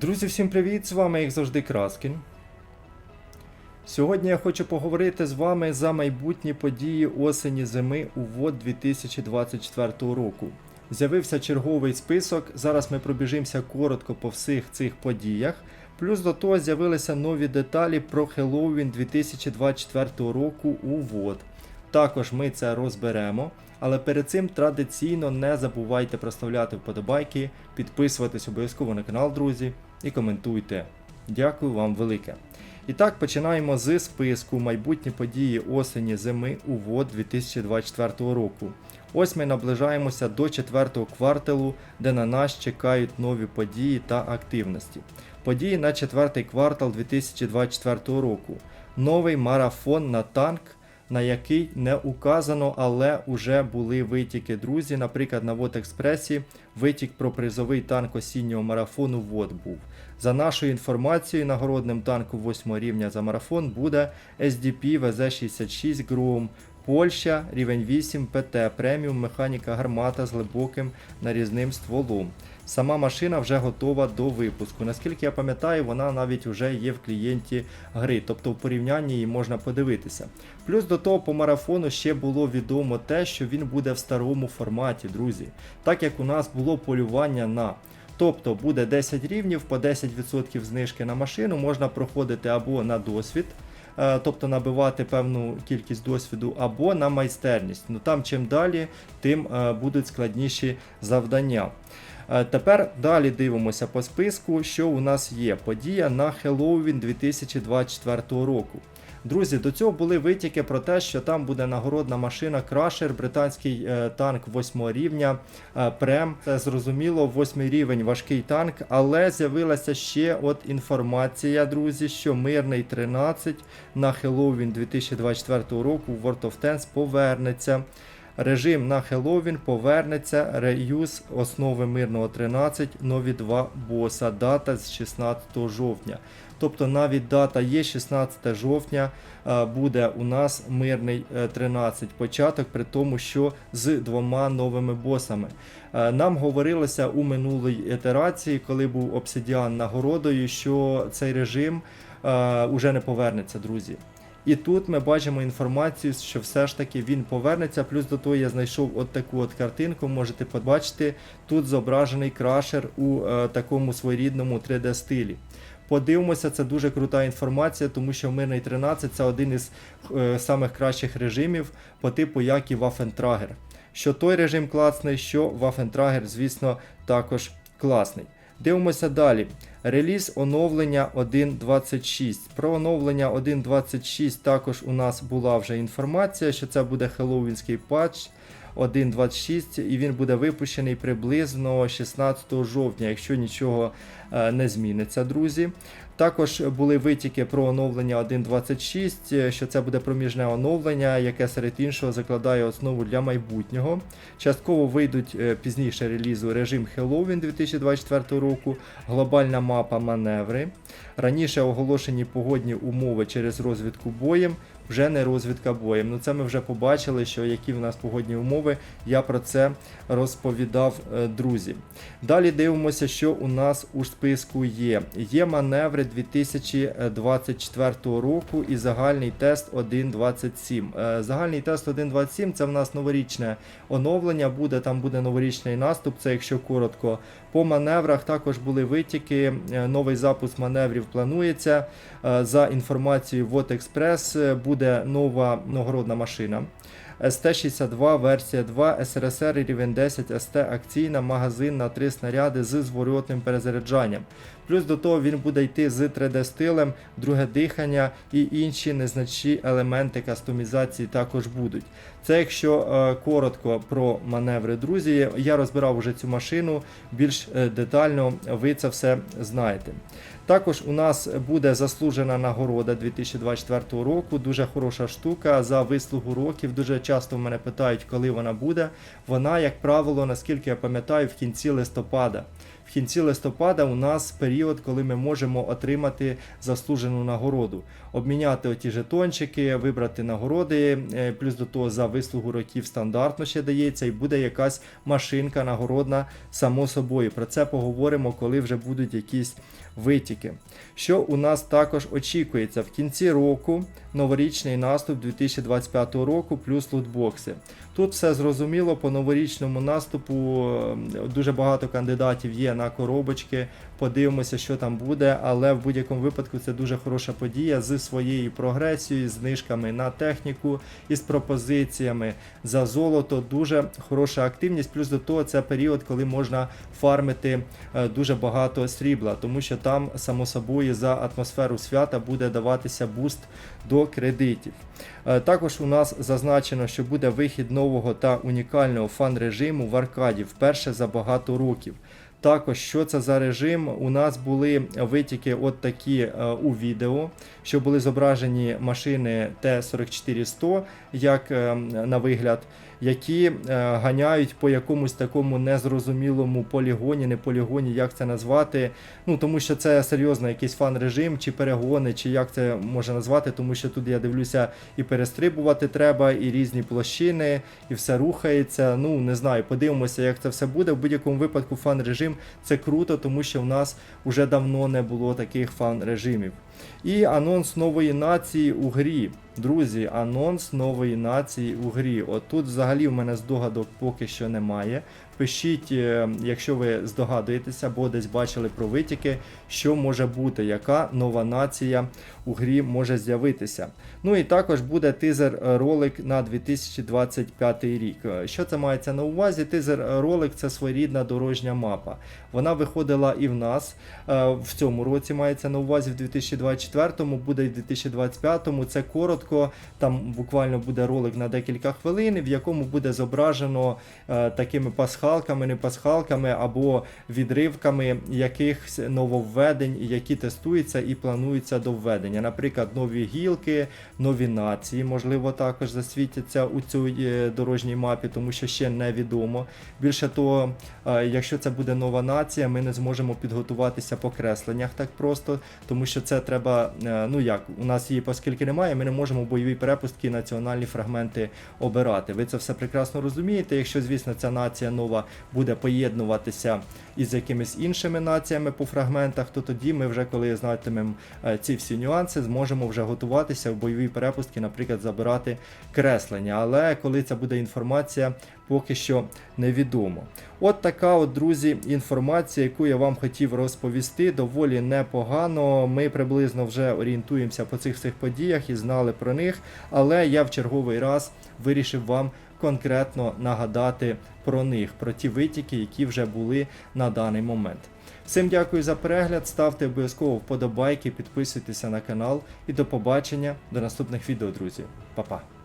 Друзі, всім привіт! З вами, як завжди, Краскін. Сьогодні я хочу поговорити з вами за майбутні події осені зими у ВОД 2024 року. З'явився черговий список. Зараз ми пробіжимося коротко по всіх цих подіях. Плюс до того з'явилися нові деталі про Хеллоуін 2024 року у ВОД. Також ми це розберемо. Але перед цим традиційно не забувайте проставляти вподобайки, підписуватись обов'язково на канал, друзі, і коментуйте. Дякую вам велике. І так, починаємо з списку майбутні події осені зими у ВОД 2024 року. Ось ми наближаємося до четвертого кварталу, де на нас чекають нові події та активності. Події на четвертий квартал 2024 року. Новий марафон на танк на який не указано, але вже були витіки. Друзі, наприклад, на Вод-Експресі витік про призовий танк осіннього марафону ВОД був. За нашою інформацією, нагородним танку 8 рівня за марафон буде SDP ВЗ-66 Гроум. Польща, рівень 8 ПТ, преміум механіка гармата з глибоким нарізним стволом. Сама машина вже готова до випуску. Наскільки я пам'ятаю, вона навіть вже є в клієнті гри, тобто в порівнянні її можна подивитися. Плюс до того по марафону ще було відомо те, що він буде в старому форматі, друзі. Так як у нас було полювання на. Тобто буде 10 рівнів по 10% знижки на машину, можна проходити або на досвід, е, тобто набивати певну кількість досвіду, або на майстерність. Ну там чим далі, тим е, будуть складніші завдання. Е, Тепер далі дивимося по списку, що у нас є. Подія на Хеллоуін 2024 року. Друзі, до цього були витіки про те, що там буде нагородна машина Крашер, британський е, танк 8 рівня е, Прем. Це зрозуміло, 8 рівень важкий танк, але з'явилася ще от інформація, друзі, що мирний 13 на Хеллоуін 2024 року в World of Tanks повернеться. Режим на Хеллоуін повернеться. Реюз основи мирного 13, нові два боса. Дата з 16 жовтня. Тобто навіть дата є 16 жовтня, е, буде у нас мирний е, 13 початок, при тому, що з двома новими босами. Е, Нам говорилося у минулій ітерації, коли був обсидіан нагородою, що цей режим е, уже не повернеться, друзі. І тут ми бачимо інформацію, що все ж таки він повернеться. Плюс до того я знайшов от таку от картинку. Можете побачити. Тут зображений крашер у е, такому своєрідному 3D стилі. Подивимося, це дуже крута інформація, тому що мирний 13 це один із е, самих кращих режимів по типу як і Waffentrager. Що той режим класний, що Waffentrager, звісно, також класний. Дивимося далі. Реліз оновлення 1.26. Про оновлення 1.26 також у нас була вже інформація, що це буде хеллоуінський патч 1.26 і він буде випущений приблизно 16 жовтня, якщо нічого е, не зміниться, друзі. Також були витіки про оновлення 1.26, е, що це буде проміжне оновлення, яке серед іншого закладає основу для майбутнього. Частково вийдуть е, пізніше релізу режим Halloween 2024 року, глобальна мапа маневри. Раніше оголошені погодні умови через розвідку боєм, вже не розвідка боєм. Ну це ми вже побачили, що які в нас погодні умови. Я про це розповідав, е, друзі. Далі дивимося, що у нас у списку є. Є маневри 2024 року і загальний тест 1.27. Е, Загальний тест 1.27 це в нас новорічне оновлення буде, там буде новорічний наступ, це якщо коротко. По маневрах також були витіки. е, Новий запуск маневрів планується. Е, За інформацією Вот Експрес буде нова нагородна машина. СТ-62 версія 2, СРСР рівень 10, СТ акційна, магазин на 3 снаряди з зворотним перезаряджанням. Плюс до того він буде йти з 3D-стилем, друге дихання і інші незначні елементи кастомізації також будуть. Це якщо е, коротко про маневри, друзі. Я розбирав уже цю машину більш е, детально, ви це все знаєте. Також у нас буде заслужена нагорода 2024 року. Дуже хороша штука за вислугу років. Дуже часто мене питають, коли вона буде. Вона, як правило, наскільки я пам'ятаю, в кінці листопада. В кінці листопада у нас період, коли ми можемо отримати заслужену нагороду, обміняти оті жетончики, вибрати нагороди, е, плюс до того за вислугу років стандартно ще дається, і буде якась машинка нагородна само собою. Про це поговоримо, коли вже будуть якісь витіки. Що у нас також очікується в кінці року новорічний наступ 2025 року, плюс лутбокси. Тут все зрозуміло по новорічному наступу. е, Дуже багато кандидатів є на коробочки. Подивимося, що там буде, але в будь-якому випадку це дуже хороша подія з своєю прогресією, знижками на техніку із пропозиціями за золото. Дуже хороша активність. Плюс до того, це період, коли можна фармити е, дуже багато срібла, тому що там само собою за атмосферу свята буде даватися буст до кредитів. Е, Також у нас зазначено, що буде вихід нового та унікального фан-режиму в аркаді вперше за багато років. Також, що це за режим? У нас були витіки от такі е, у відео, що були зображені машини Т-44-100, як е, на вигляд, які е, ганяють по якомусь такому незрозумілому полігоні, не полігоні, як це назвати. Ну тому що це серйозно якийсь фан-режим, чи перегони, чи як це можна назвати, тому що тут я дивлюся і перестрибувати треба, і різні площини, і все рухається. Ну не знаю, подивимося, як це все буде. В будь-якому випадку фан-режим це круто, тому що в нас вже давно не було таких фан-режимів. І анонс нової нації у грі. Друзі, анонс нової нації у грі. От тут взагалі в мене здогадок поки що немає. Пишіть, е, якщо ви здогадуєтеся, або десь бачили про витіки, що може бути, яка нова нація у грі може з'явитися. Ну і також буде тизер е, ролик на 2025 рік. Е, Що це мається на увазі? Тизер ролик це своєрідна дорожня мапа. Вона виходила і в нас в цьому році мається на увазі, в 2024-му, буде і в 2025-му. Це коротко, там буквально буде ролик на декілька хвилин, в якому буде зображено е, такими пасхалками, не пасхалками або відривками якихось нововведень, які тестуються і плануються до введення. Наприклад, нові гілки, нові нації, можливо, також засвітяться у цій е, дорожній мапі, тому що ще невідомо. Більше того, е, якщо це буде нова нація, ми не зможемо підготуватися по кресленнях так просто, тому що це треба. Е, Ну як у нас її, оскільки немає, ми не можемо бойові перепустки, національні фрагменти обирати. Ви це все прекрасно розумієте. Якщо, звісно, ця нація нова буде поєднуватися із якимись іншими націями по фрагментах, то тоді ми вже коли знатимемо е, ці всі нюанси, зможемо вже готуватися в бойові перепустки, наприклад, забирати креслення. Але коли це буде інформація, поки що невідомо. От така, от, друзі, інформація, яку я вам хотів розповісти, доволі непогано. Ми приблизно вже орієнтуємося по цих всіх подіях і знали про них, але я в черговий раз вирішив вам конкретно нагадати про них, про ті витіки, які вже були на даний момент. Всім дякую за перегляд, ставте обов'язково вподобайки, підписуйтеся на канал і до побачення до наступних відео, друзі. Па-па!